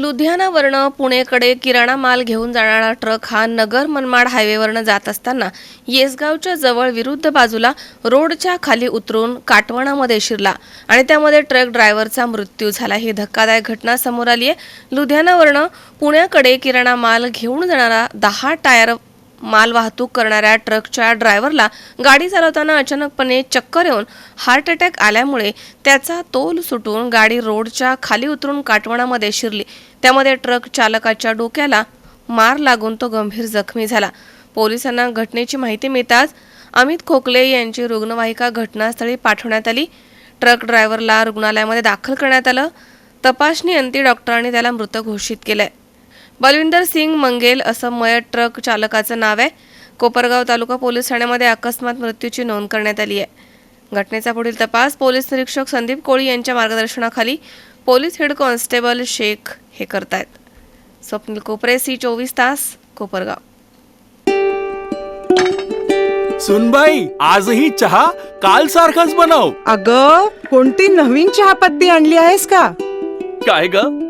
लुधियानावरनं पुणेकडे किराणा माल घेऊन जाणारा ट्रक हा नगर मनमाड हायवेवरनं जात असताना येसगावच्या जवळ विरुद्ध बाजूला रोडच्या खाली उतरून काटवणामध्ये शिरला आणि त्यामध्ये ट्रक ड्रायव्हरचा मृत्यू झाला. ही धक्कादायक घटना समोर आली आहे लुधियानावरनं पुण्याकडे किराणा माल घेऊन जाणारा दहा टायर माल वाहतूक करणाऱ्या ट्रकच्या ड्रायव्हरला गाडी चालवताना अचानकपणे चक्कर येऊन हार्ट अटॅक आल्यामुळे त्याचा तोल सुटून गाडी रोडच्या खाली उतरून काटवणामध्ये शिरली. त्यामध्ये ट्रक चालकाच्या डोक्याला मार लागून तो गंभीर जखमी झाला. पोलिसांना घटनेची माहिती मिळताच अमित खोकले यांची रुग्णवाहिका घटनास्थळी पाठवण्यात आली. ट्रक ड्रायव्हरला रुग्णालयामध्ये दाखल करण्यात आलं. तपासणी अंती डॉक्टरांनी त्याला मृत घोषित केलंय. बलविंदर सिंग मंगेल असं मयत ट्रक चालकाचं नाव आहे. कोपरगाव तालुका पोलीस ठाण्यामध्ये अकस्मात मृत्यूची नोंद करण्यात आली आहे. घटनेचा पुढील तपास पोलीस निरीक्षक संदीप कोळी यांच्या मार्गदर्शनाखाली पोलीस हेड कॉन्स्टेबल शेख हे करतायत. स्वप्नील कोपरे सी चोवीस तास कोपरगाव. सुनबाई आजही चहा काल सारखाच बनव. अग कोणती नवीन चहापत्ती आणली आहेस का? काय ग?